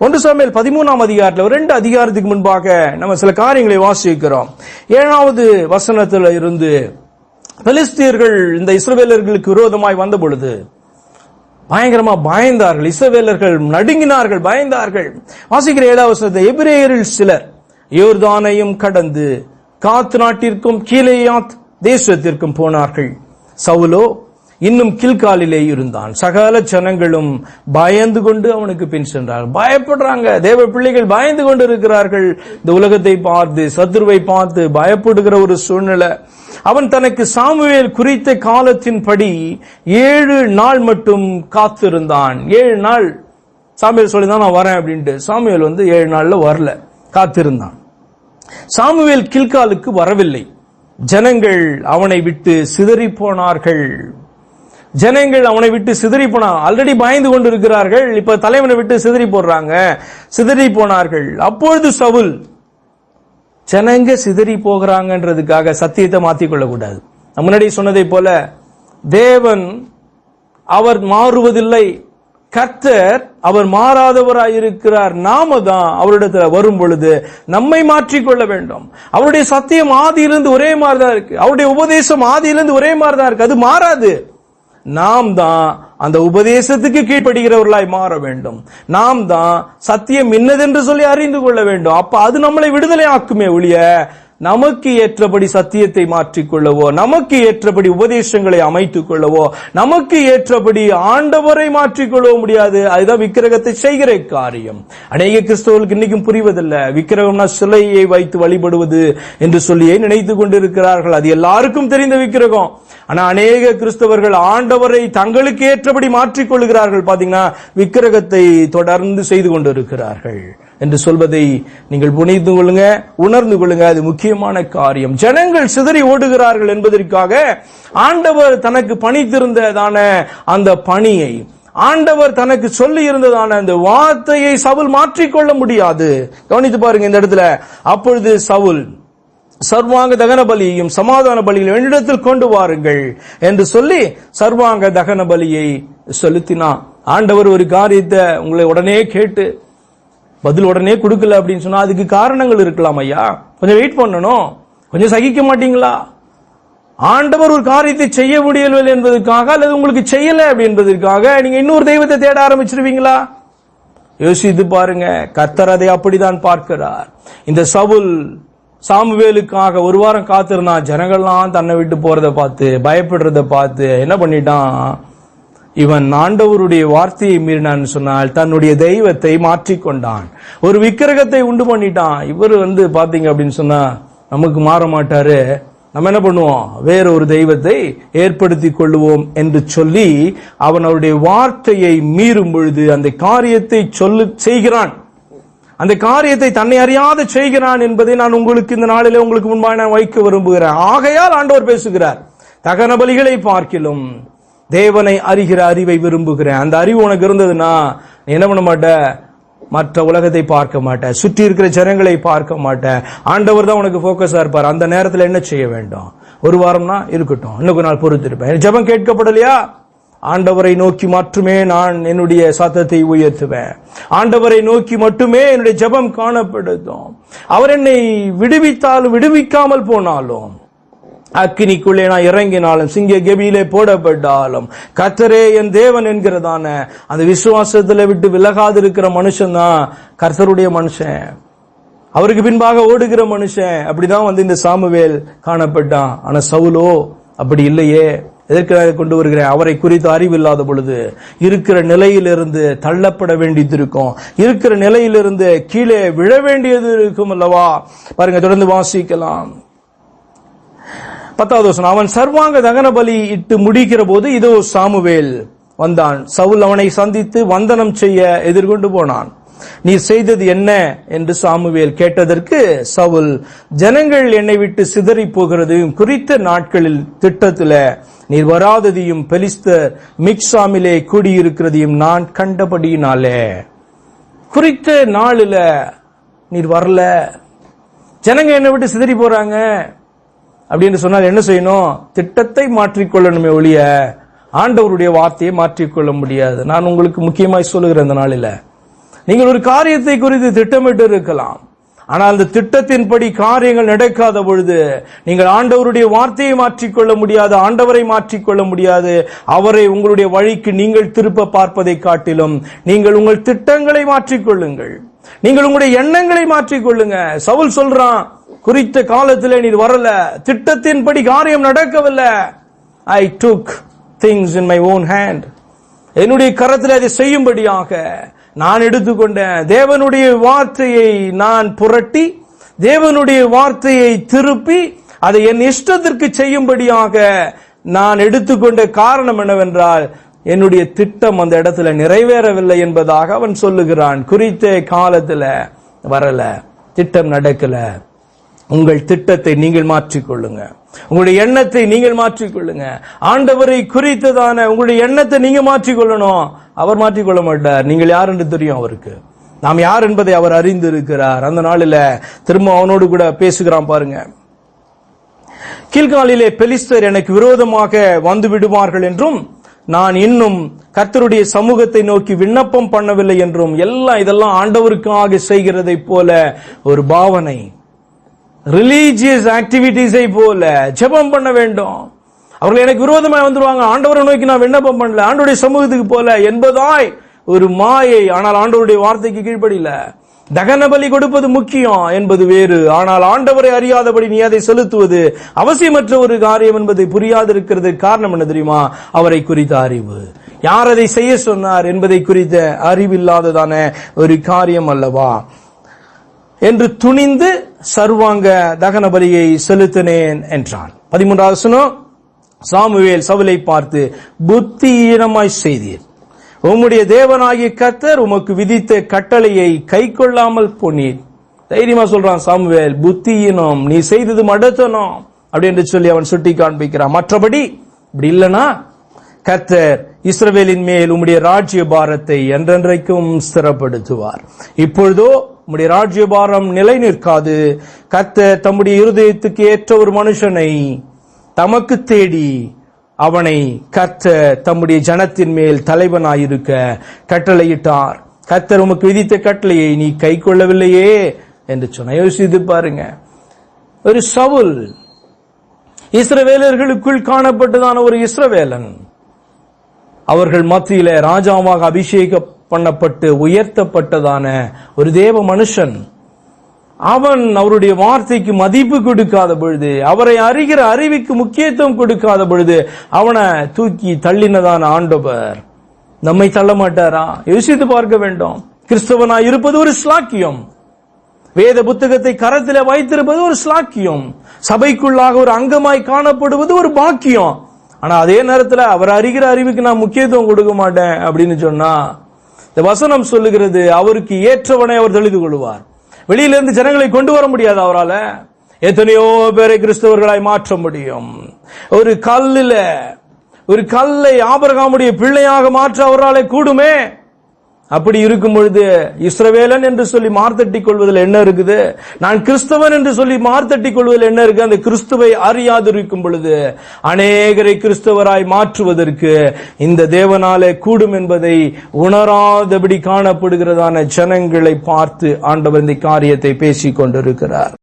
ஒன்று சமையல் பதிமூணாம் அதிகாரத்தில் ரெண்டு அதிகாரத்துக்கு முன்பாக நம்ம சில காரியங்களை வாசிக்கிறோம். ஏழாவது வசனத்தில் இருந்து பெலிஸ்தீர்கள் இந்த இஸ்ரவேலர்களுக்கு விரோதமாய் வந்த பொழுது பயங்கரமா பயந்தார்கள். இஸ்ரவேலர்கள் நடுங்கினார்கள் பயந்தார்கள். வாசிக்கிற ஏழாவது வசனத்தை எபிரேயரில் சிலர் யோர்தானையும் கடந்து காத்து நாட்டிற்கும் கீழேயாத் தேசத்திற்கும் போனார்கள். சவுலோ இன்னும் கீழ்காலிலே இருந்தான். சகல ஜனங்களும் பயந்து கொண்டு அவனுக்கு பின் சென்றார்கள். பயப்படுறாங்க. தேவ பிள்ளைகள் பயந்து கொண்டு இருக்கிறார்கள் இந்த உலகத்தை பார்த்து சத்துருவை பார்த்து பயப்படுகிற ஒரு சூழ்நிலை. அவன் தனக்கு சாமுவேல் குறித்த காலத்தின்படி ஏழு நாள் மட்டும் காத்திருந்தான். ஏழு நாள். சாமுவேல் சொல்லி தான் நான் வரேன் அப்படின்ட்டு. சாமுவேல் வந்து ஏழு நாள்ல வரல. காத்திருந்தான். சாமுவேல் கில்காலுக்கு வரவில்லை. ஜனங்கள் அவனை விட்டு சிதறி போனார்கள். ஜனங்கள் அவனை விட்டு சிதறி போனா ஆல்ரெடி பயந்து கொண்டு இருக்கிறார்கள் இப்ப தலைவனை விட்டு சிதறி போடுறாங்க. சிதறி போனார்கள். அப்பொழுது சவுல் ஜனங்க சிதறி போகிறாங்கன்றதுக்காக சத்தியத்தை மாத்திக் கொள்ளக்கூடாது. முன்னாடி சொன்னதை போல தேவன் அவர் மாறுவதில்லை. கர்த்தர் அவர் மாறாதவராயிருக்கிறார். நாம தான் அவரிடத்துல வரும் பொழுது நம்மை மாற்றிக்கொள்ள வேண்டும். அவருடைய சத்தியம் ஆதியிலிருந்து ஒரே மாதிரி தான் இருக்கு. அவருடைய உபதேசம் ஆதியிலிருந்து ஒரே மாதிரி தான் இருக்கு. அது மாறாது. நாம் தான் அந்த உபதேசத்துக்கு கீழ்ப்படுகிறவர்களாய் மாற வேண்டும். நாம் தான் சத்தியம் இன்னதென்று சொல்லி அறிந்து கொள்ள வேண்டும். அப்ப அது நம்மளை விடுதலை ஆக்குமே ஒழிய நமக்கு ஏற்றபடி சத்தியத்தை மாற்றிக்கொள்ளவோ நமக்கு ஏற்றபடி உபதேசங்களை அமைத்துக் கொள்ளவோ நமக்கு ஏற்றபடி ஆண்டவரை மாற்றிக்கொள்ளவோ முடியாது. அதுதான் விக்கிரகத்தை செய்கிற காரியம். அநேக கிறிஸ்தவர்களுக்கு இன்னைக்கும் புரிவதில்லை. விக்கிரகம்னா சிலையை வைத்து வழிபடுவது என்று சொல்லியே நினைத்து கொண்டிருக்கிறார்கள். அது எல்லாருக்கும் தெரிந்த விக்கிரகம். ஆனா அநேக கிறிஸ்தவர்கள் ஆண்டவரை தங்களுக்கு ஏற்றபடி மாற்றிக்கொள்கிறார்கள் பாத்தீங்கன்னா விக்கிரகத்தை தொடர்ந்து செய்து கொண்டிருக்கிறார்கள். என்று சொல்வதை நீங்கள் புனிந்து கொள்ளுங்க உணர்ந்து கொள்ளுங்க. அது முக்கியமான காரியம். ஜனங்கள் சிதறி ஓடுகிறார்கள் என்பதற்காக ஆண்டவர் தனக்கு பணித்திருந்ததான அந்த பணியை ஆண்டவர் தனக்கு சொல்லி இருந்ததான அந்த வார்த்தையை சவுல் மாற்றிக்கொள்ள முடியாது. கவனித்து பாருங்க இந்த இடத்துல. அப்பொழுது சவுல் சர்வாங்க தகன பலியையும் சமாதான பலியையும் என்னிடத்தில் கொண்டு வாருங்கள் என்று சொல்லி சர்வாங்க தகன பலியை செலுத்தினான். ஆண்டவர் ஒரு காரியத்தை உங்களை உடனே கேட்டு பதில் உடனே கொடுக்கல அப்படின்னு சொன்னா அதுக்கு காரணங்கள் இருக்கலாம் ஐயா. கொஞ்சம் வெயிட் பண்ணணும். கொஞ்சம் சகிக்க மாட்டீங்களா? ஆண்டவர் ஒரு காரியத்தை செய்ய முடியவில்லை என்பதற்காக அல்லது உங்களுக்கு செய்யல அப்படி என்பதற்காக நீங்க இன்னொரு தெய்வத்தை தேட ஆரம்பிச்சிருவீங்களா? யோசித்து பாருங்க. கர்த்தர் அதை அப்படிதான் பார்க்கிறார். இந்த சவுல் சாமுவேலுக்காக ஒரு வாரம் காத்திருந்தான். ஜனங்கள்லாம் தன்னை விட்டு போறதை பார்த்து பயப்படுறத பார்த்து என்ன பண்ணிட்டான்? இவன் ஆண்டவருடைய வார்த்தையை மீறினான்னு சொன்னால் தன்னுடைய தெய்வத்தை மாற்றிக்கொண்டான். ஒரு விக்கிரகத்தை உண்டு பண்ணிட்டான். இவர் வந்து பாத்தீங்க அப்படின்னு சொன்னா நமக்கு மாற மாட்டாரு. நம்ம என்ன பண்ணுவோம்? வேற ஒரு தெய்வத்தை ஏற்படுத்தி கொள்ளுவோம் என்று சொல்லி அவன் அவருடைய வார்த்தையை மீறும் பொழுது அந்த காரியத்தை சொல்லு செய்கிறான். அந்த காரியத்தை தன்னை அறியாத செய்கிறான் என்பதை நான் உங்களுக்கு இந்த நாளிலே உங்களுக்கு முன்பாக நான் வைக்க விரும்புகிறேன். ஆகையால் ஆண்டவர் பேசுகிறார். தகன பலிகளை பார்க்கிலும் தேவனை அறிகிற அறிவை விரும்புகிறேன். அந்த அறிவு உனக்கு இருந்ததுன்னா நீ என்ன பண்ண மாட்ட? மற்ற உலகத்தை பார்க்க மாட்டேன் சுற்றி இருக்கிற ஜனங்களை பார்க்க மாட்டேன் ஆண்டவர் தான் உனக்கு ஃபோக்கஸாக இருப்பார். அந்த நேரத்தில் என்ன செய்ய வேண்டும்? ஒரு வாரம்னா இருக்கட்டும். இன்னும் கொஞ்ச நாள் பொறுத்திருப்பேன். ஜெபம் கேட்கப்படலையா? ஆண்டவரை நோக்கி மட்டுமே நான் என்னுடைய சத்தத்தை உயர்த்துவேன். ஆண்டவரை நோக்கி மட்டுமே என்னுடைய ஜெபம் காணப்படுத்தும். அவர் என்னை விடுவித்தாலும் விடுவிக்காமல் போனாலும் அக்கினிக்குள்ளே நான் இறங்கினாலும் சிங்க கெபியிலே போடப்பட்டாலும் கர்த்தரே என் தேவன் என்கிறதான அந்த விசுவாசத்தில் விட்டு விலகாது இருக்கிற மனுஷன் தான் கர்த்தருடைய மனுஷன். அவருக்கு பின்பாக ஓடுகிற மனுஷன். அப்படிதான் வந்து இந்த சாமுவேல் காணப்பட்டான். ஆனா சவுலோ அப்படி இல்லையே. எதற்காக கொண்டு வருகிறேன்? அவரை குறித்து அறிவு இல்லாத பொழுது இருக்கிற நிலையிலிருந்து தள்ளப்பட வேண்டியது இருக்கும் இருக்கிற நிலையிலிருந்து கீழே விழ வேண்டியது இருக்கும் அல்லவா பாருங்க தொடர்ந்து வாசிக்கலாம். பத்தாவது வசனம் அவன் சர்வாங்க தகன பலி இட்டு முடிக்கிற போது இதோ சாமுவேல் வந்தான். சவுல் அவனை சந்தித்து வந்தனம் செய்ய எதிர்கொண்டு போனான். நீ செய்தது என்ன? என்று சாமுவேல் கேட்டதற்கு சவுல் ஜனங்கள் என்னை விட்டு சிதறி போகிறதையும் குறித்த நாட்களில் திட்டத்தில் நீர் வராததையும் பெலிஸ்தர் மிக்சாமிலே கூடியிருக்கிறதையும் நான் கண்டபடியினாலே. குறித்த நாளில் நீர் வரல. ஜனங்க என்னை விட்டு சிதறி போறாங்க. அப்படின்னு சொன்னால் என்ன செய்யணும்? திட்டத்தை மாற்றிக்கொள்ளணுமே ஒழிய ஆண்டவருடைய வார்த்தையை மாற்றிக்கொள்ள முடியாது. நான் உங்களுக்கு முக்கியமாய் சொல்லுகிறேன் இந்த நாளில். நீங்கள் ஒரு காரியத்தை குறித்து திட்டமிட்டு இருக்கலாம் ஆனால் அந்த திட்டத்தின்படி காரியங்கள் நடக்காத பொழுது நீங்கள் ஆண்டவருடைய வார்த்தையை மாற்றிக்கொள்ள முடியாது ஆண்டவரை மாற்றிக்கொள்ள முடியாது. அவரை உங்களுடைய வழிக்கு நீங்கள் திருப்ப பார்ப்பதை காட்டிலும் நீங்கள் உங்கள் திட்டங்களை மாற்றிக்கொள்ளுங்கள். நீங்கள் உங்களுடைய எண்ணங்களை மாற்றிக்கொள்ளுங்க. சவுல் சொல்றான் குறித்த காலத்தில் நீர் வரல. திட்டத்தின்படி காரியம் நடக்கவில்லை. I took things in my own hand என்னுடைய கரத்தில் அதை செய்யும்படியாக நான் எடுத்துக்கொண்டேன். தேவனுடைய வார்த்தையை நான் புரட்டி தேவனுடைய வார்த்தையை திருப்பி அதை என் இஷ்டத்திற்கு செய்யும்படியாக நான் எடுத்துக்கொண்ட காரணம் என்னவென்றால் என்னுடைய திட்டம் அந்த இடத்துல நிறைவேறவில்லை என்பதாக அவன் சொல்லுகிறான். குறித்த காலத்துல வரல. திட்டம் நடக்கல. உங்கள் திட்டத்தை நீங்கள் மாற்றிக்கொள்ளுங்க. உங்களுடைய எண்ணத்தை நீங்கள் மாற்றிக்கொள்ளுங்க. ஆண்டவரை குறித்ததான உங்களுடைய எண்ணத்தை நீங்க மாற்றிக்கொள்ளணும். அவர் மாற்றிக்கொள்ள மாட்டார். நீங்கள் யார் என்று தெரியும் அவருக்கு. நாம் யார் என்பதை அவர் அறிந்து இருக்கிறார் அந்த நாளில் திரும்ப அவனோடு கூட பேசுகிறான் பாருங்க. கீழ்காலிலே பெலிஸ்தர் எனக்கு விரோதமாக வந்து விடுவார்கள் என்றும் நான் இன்னும் கர்த்தருடைய சமூகத்தை நோக்கி விண்ணப்பம் பண்ணவில்லை என்றும் எல்லாம் இதெல்லாம் ஆண்டவருக்காக செய்கிறதை போல ஒரு பாவனை. ரிலீஜியஸ் ஆக்டிவிட்டிஸை போல ஜெபம் பண்ண வேண்டும். அவர்கள் எனக்கு விரோதமாக வந்துருவாங்க. ஆண்டவரை நோக்கி நான் விண்ணப்பம் பண்ணல? ஆண்டோடைய சமூகத்துக்கு போல என்பதாய் ஒரு மாயை ஆனால் ஆண்டவருடைய வார்த்தைக்கு கீழ்ப்படியில தகன பலி கொடுப்பது முக்கியம் என்பது வேறு. ஆனால் ஆண்டவரை அறியாதபடி நீ அதை செலுத்துவது அவசியமற்ற ஒரு காரியம் என்பதை புரியாதிருக்கிறது காரணம் என்ன தெரியுமா? அவரை குறித்த அறிவு. யார் அதை செய்ய சொன்னார் என்பதை குறித்த அறிவில்லாததான ஒரு காரியம் அல்லவா? என்று துணிந்து சர்வாங்க தகன பலியை செலுத்தினேன் என்றான். பதிமூன்றாவது வசனம் சாமுவேல் சவுலை பார்த்து புத்தியீனமாய் செய்தீர். உம்முடைய தேவனாகிய கத்தர் உமக்கு விதித்த கட்டளையை கை கொள்ளாமல் போனீர். தைரியமா சொல்றான் சாமுவேல் புத்தியினம் நீ செய்தது மடத்தனம். அப்படி என்று சொல்லி அவன் சுட்டி காண்பிக்கிறான் மற்றபடி இப்படி இல்லனா? கத்தர் இஸ்ரவேலின் மேல் உம்முடைய ராஜ்ய பாரத்தை என்றென்றைக்கும் ஸ்திரப்படுத்துவார். இப்பொழுதோ உம்முடைய ராஜ்யபாரம் நிலை நிற்காது கத்த தம்முடைய இருதயத்துக்கு ஏற்ற ஒரு மனுஷனை தமக்கு தேடி அவனை கத்த தம்முடைய ஜனத்தின் மேல் தலைவனாயிருக்க கட்டளையிட்டார். கத்தர் உமக்கு விதித்த கட்டளையை நீ கை கொள்ளவில்லையே என்று சொன்ன. யோசித்து பாருங்க. ஒரு சவுல் இஸ்ரவேலர்களுக்குள் காணப்பட்டதான ஒரு இஸ்ரவேலன். அவர்கள் மத்தியில ராஜாவாக அபிஷேகம் பண்ணப்பட்டு உயர்த்தப்பட்டதான ஒரு தேவ மனுஷன் அவன் அவருடைய வார்த்தைக்கு மதிப்பு கொடுக்காத பொழுது அவரை அறிகிற அறிவுக்கு முக்கியத்துவம் கொடுக்காத பொழுது அவனை தூக்கி தள்ளினதான ஆண்டவர். நம்மை தள்ள மாட்டாரா? யோசித்து பார்க்க வேண்டும். கிறிஸ்தவனா இருப்பது ஒரு ஸ்லாக்கியம் வேத புத்தகத்தை கரத்தில் வைத்திருப்பது ஒரு ஸ்லாக்கியம் சபைக்குள்ளாக ஒரு அங்கமாய் காணப்படுவது ஒரு பாக்கியம். ஆனா அதே நேரத்தில் அவர் அறிகிற அறிவுக்கு நான் முக்கியத்துவம் கொடுக்க மாட்டேன் அப்படின்னு சொன்னா இந்த வசனம் சொல்லுகிறது அவருக்கு ஏற்றவனை அவர் தெளிந்து கொள்வார். வெளியிலிருந்து ஜனங்களை கொண்டு வர முடியாது அவரால். எத்தனையோ பேரை கிறிஸ்தவர்களாய் மாற்ற முடியும். ஒரு கல்லில் ஒரு கல்லை ஆபரகாமுடைய பிள்ளையாக மாற்ற அவரால் கூடுமே? அப்படி இருக்கும் பொழுது இஸ்ரவேலன் என்று சொல்லி மார்த்தட்டிக் கொள்வதில் என்ன இருக்குது? நான் கிறிஸ்தவன் என்று சொல்லி மார்த்தட்டிக் கொள்வதில் என்ன இருக்கு? அந்த கிறிஸ்துவை அறியாதிருக்கும் பொழுது அநேகரை கிறிஸ்தவராய் மாற்றுவதற்கு இந்த தேவனாலே கூடும் என்பதை உணராதபடி காணப்படுகிறதான ஜனங்களை பார்த்து ஆண்டவர் இந்த காரியத்தை பேசிக் கொண்டிருக்கிறார்